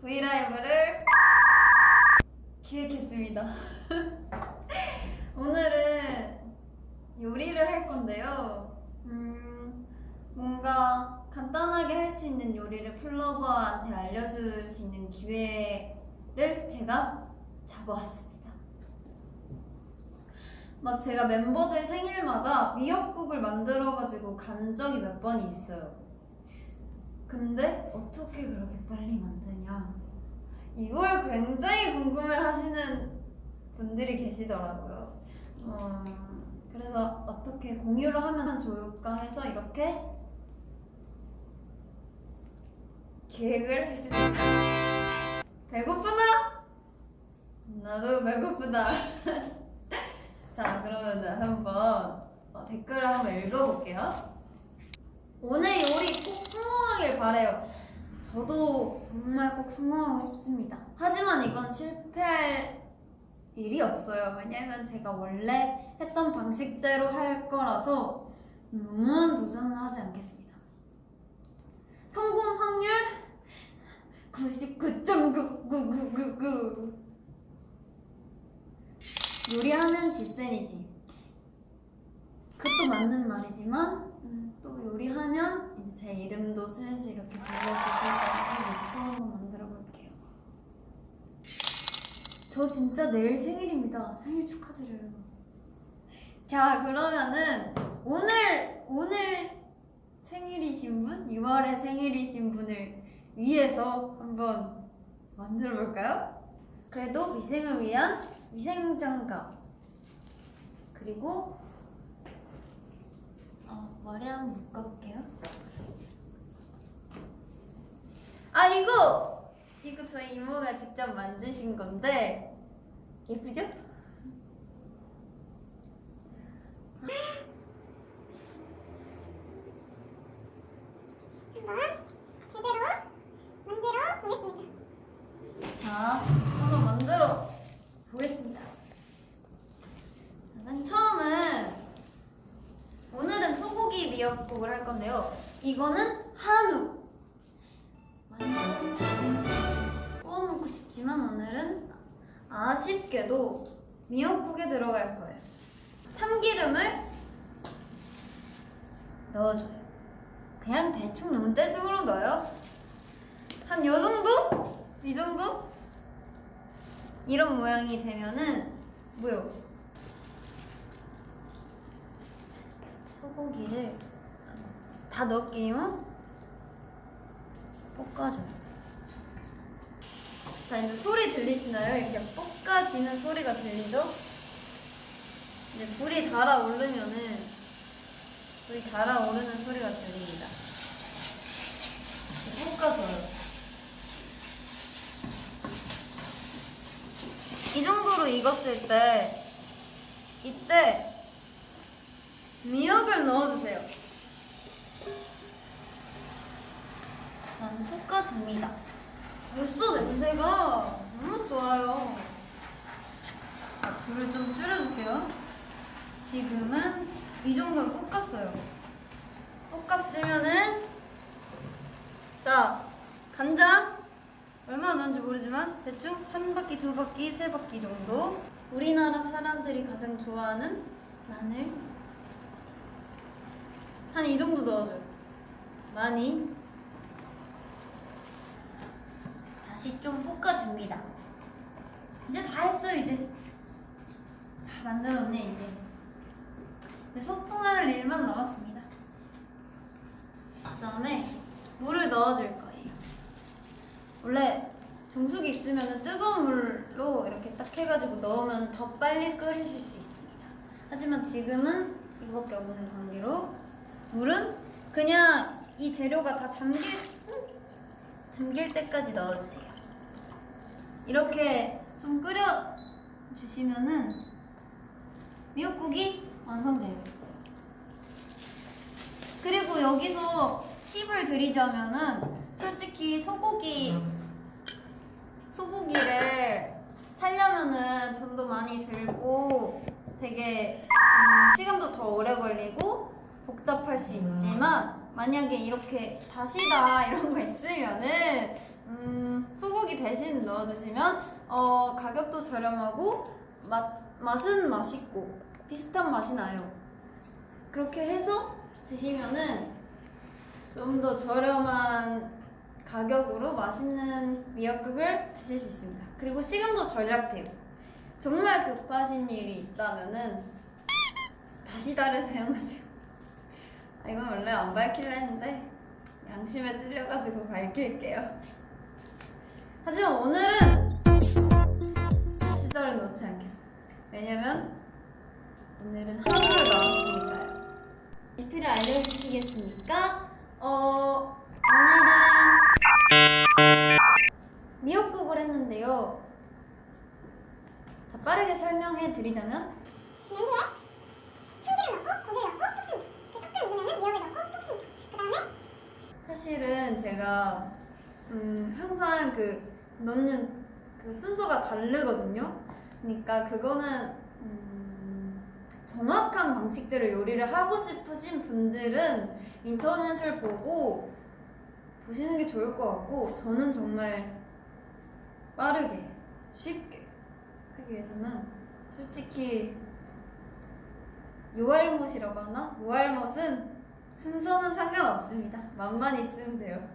브이라이브를 기획했습니다. 오늘은 요리를 할 건데요. 음, 뭔가 간단하게 할 수 있는 요리를 플러버한테 알려줄 수 있는 기회를 제가 잡아왔습니다. 막 제가 멤버들 생일마다 미역국을 만들어가지고 간 적이 몇 번이 있어요. 근데 어떻게 그렇게 빨리 만드냐? 이걸 굉장히 궁금해 하시는 분들이 계시더라고요. 어, 그래서 어떻게 공유를 하면 좋을까 해서 이렇게 계획을 했습니다. 배고프나? 나도 배고프다. 자, 그러면은 한번 어, 댓글을 한번 읽어볼게요. 오늘 요리 꼭 성공하길 바래요. 저도 정말 꼭 성공하고 싶습니다. 하지만 이건 실패할 일이 없어요. 왜냐면 제가 원래 했던 방식대로 할 거라서 무모한 도전은 하지 않겠습니다. 성공 확률 99.999999 요리하면 지센이지. 맞는 말이지만 음, 또 요리하면 이제 제 이름도 슬슬 이렇게 불러주실 거라고 한번 만들어 볼게요. 저 진짜 내일 생일입니다. 생일 축하드려요. 자 그러면은 오늘 오늘 생일이신 분, 6월에 생일이신 분을 위해서 한번 만들어 볼까요? 그래도 위생을 위한 위생장갑 그리고 어, 머리 한번 묶어볼게요. 아 이거 이거 저희 이모가 직접 만드신 건데 예쁘죠? 제대로 만들어 보겠습니다. 자 한번 만들어 보겠습니다. 일단 처음은 오늘은 미역국을 할 건데요. 이거는 한우. 구워 먹고 싶지만 오늘은 아쉽게도 미역국에 들어갈 거예요. 참기름을 넣어줘요. 그냥 대충 눈대중으로 넣어요. 한 요 정도? 이 정도? 이런 모양이 되면은 뭐요? 소고기를 다 넣을게요. 볶아줘요. 자 이제 소리 들리시나요? 이렇게 볶아지는 소리가 들리죠? 이제 불이 달아오르면은 불이 달아오르는 소리가 들립니다. 볶아줘요. 이 정도로 익었을 때 이때 미역을 넣어주세요. 저는 볶아줍니다. 벌써 냄새가 너무 좋아요. 자, 불을 좀 줄여줄게요. 지금은 이 정도로 볶았어요. 볶았으면은 자 간장 얼마나 넣은지 모르지만 대충 한 바퀴, 두 바퀴, 세 바퀴 정도. 우리나라 사람들이 가장 좋아하는 마늘 한 이 정도 넣어줘요. 많이. 다시 좀 볶아줍니다. 이제 다 했어요, 이제. 다 만들었네, 이제. 이제 소통하는 일만 남았습니다. 그 다음에 물을 넣어줄 거예요. 원래 정수기 있으면 뜨거운 물로 이렇게 딱 해가지고 넣으면 더 빨리 끓이실 수 있습니다. 하지만 지금은 이거밖에 없는 관계로 물은 그냥 이 재료가 다 잠길 잠길 때까지 넣어주세요. 이렇게 좀 끓여 주시면은 미역국이 완성돼요. 그리고 여기서 팁을 드리자면은 솔직히 소고기 소고기를 살려면은 돈도 많이 들고 되게 음, 시간도 더 오래 걸리고 복잡할 수 있지만 만약에 이렇게 다시다 이런 거 있으면은 음, 소고기 대신 넣어주시면 어, 가격도 저렴하고 맛, 맛은 맛있고 비슷한 맛이 나요. 그렇게 해서 드시면은 좀 더 저렴한 가격으로 맛있는 미역국을 드실 수 있습니다. 그리고 시간도 절약돼요. 정말 급하신 일이 있다면은 다시다를 사용하세요. 아, 이건 원래 안 밝히려 했는데 양심에 찔려가지고 밝힐게요. 하지만 오늘은 다시다를 넣지 않겠습니다. 왜냐면 오늘은 하루를 나왔으니까요. 레시피를 알려주시겠습니까? 어, 오늘은 미역국을 했는데요. 자, 빠르게 설명해 드리자면 냄비에 참기름 넣고 고기를 넣고 볶습니다. 그 조금 익으면 미역을 넣고 볶습니다. 그 다음에 사실은 제가 음, 항상 그 넣는 그 순서가 다르거든요. 그러니까 그거는 음, 정확한 방식대로 요리를 하고 싶으신 분들은 인터넷을 보고 보시는 게 좋을 것 같고 저는 정말 빠르게 쉽게 하기 위해서는 솔직히 요알못이라고 하나? 요알못은 순서는 상관없습니다. 맛만 있으면 돼요.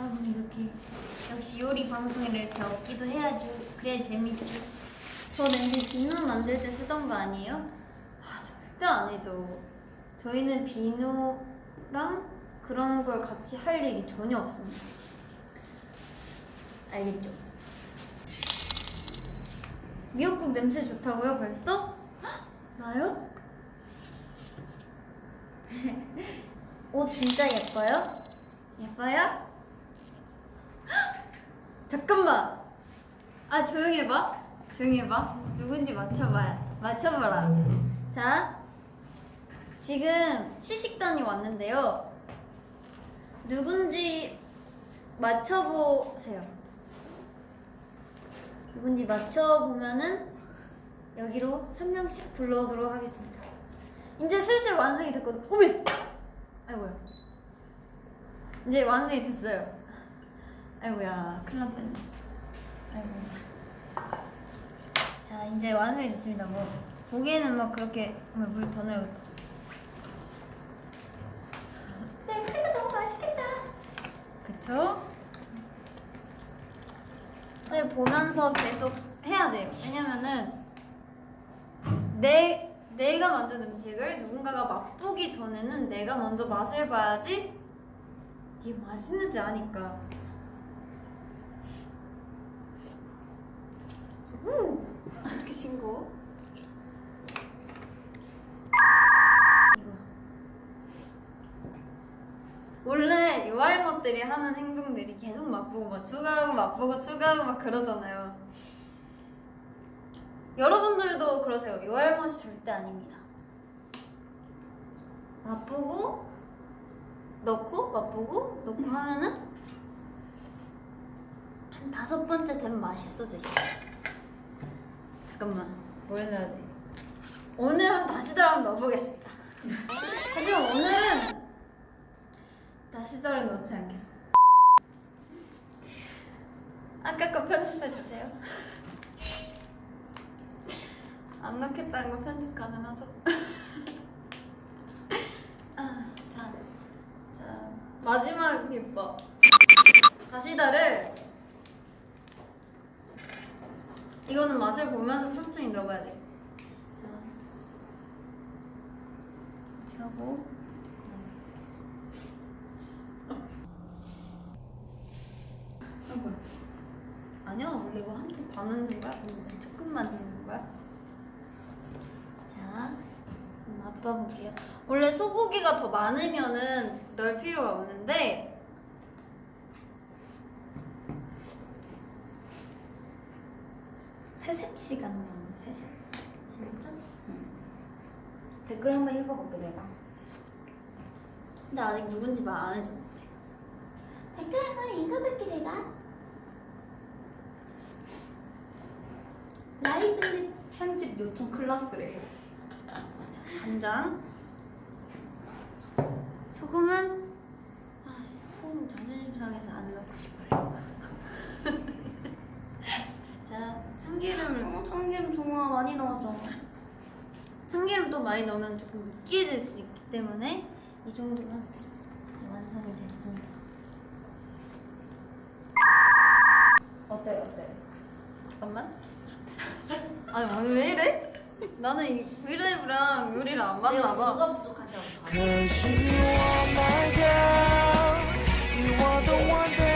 아, 뭐 이렇게 역시 요리 방송을 이렇게 없기도 해야죠. 그래야 재밌죠. 저 냄비 비누 만들 때 쓰던 거 아니에요? 아, 절대 아니죠. 저희는 비누랑 그런 걸 같이 할 일이 전혀 없습니다. 알겠죠? 미역국 냄새 좋다고요 벌써? 헉, 나요? 옷 진짜 예뻐요? 예뻐요? 헉, 잠깐만 아 조용히 해봐 조용히 해봐 누군지 맞춰봐요 맞춰봐라 자 지금 시식단이 왔는데요 누군지 맞춰보세요 누군지 맞춰보면은 여기로 한 명씩 불러오도록 하겠습니다. 이제 슬슬 완성이 됐거든. 어메! 아이고야. 이제 완성이 됐어요. 아이고야, 큰일 날 뻔했네. 아이고. 자, 이제 완성이 됐습니다. 뭐 보기에는 막 그렇게 물더 넣어야겠다. 네, 이거 너무 맛있겠다. 그쵸? 을 보면서 계속 해야 돼요. 왜냐면은 내 내가 만든 음식을 누군가가 맛보기 전에는 내가 먼저 맛을 봐야지 이게 맛있는지 아니까. 그 신고. 원래 요알못들이 하는 행동들이 계속 맛보고 막 추가하고 맛보고 추가하고 막 그러잖아요. 여러분들도 그러세요. 요알못이 절대 아닙니다. 맛보고 넣고 맛보고 넣고 하면은 한 다섯 번째 되면 맛있어져 있어요. 잠깐만, 뭘 넣어야 돼? 오늘 한 다시들 한번 넣어보겠습니다. 하지만 오늘은 다시다를 넣지 않겠습니다. 아까 거 편집해 주세요. 안 넣겠다는 거 편집 가능하죠? 아, 자, 자 마지막 비법. 다시다를 이거는 맛을 보면서 천천히 넣어봐야 돼. 자, 이렇게 하고. 아니야 원래 이거 한테 반 넣는 거야? 조금만 넣는 거야? 자 맛봐볼게요 원래 소고기가 더 많으면은 넣을 필요가 없는데 새색시 같네요 새색시 진짜? 댓글 한번 읽어볼게 내가 근데 아직 누군지 말 안 해줬는데 댓글 한번 읽어볼게 내가. 라이브 편집 요청 클래스래. 간장. 소금은 아, 소금 자존심 상해서 안 넣고 싶어요. 자, 참기름을 어, 참기름 좋아 많이 넣어줘. 참기름 또 많이 넣으면 조금 느끼해질 수 있기 때문에 이 정도만 하겠습니다. 네, 완성이 됐습니다. 어때 어때? 잠깐만. 아니, 아니 왜 이래? 나는 이 브이라이브랑 요리를 안 맞나 봐. 뭐가 부족하지 않아? Cause you are my girl, you are the one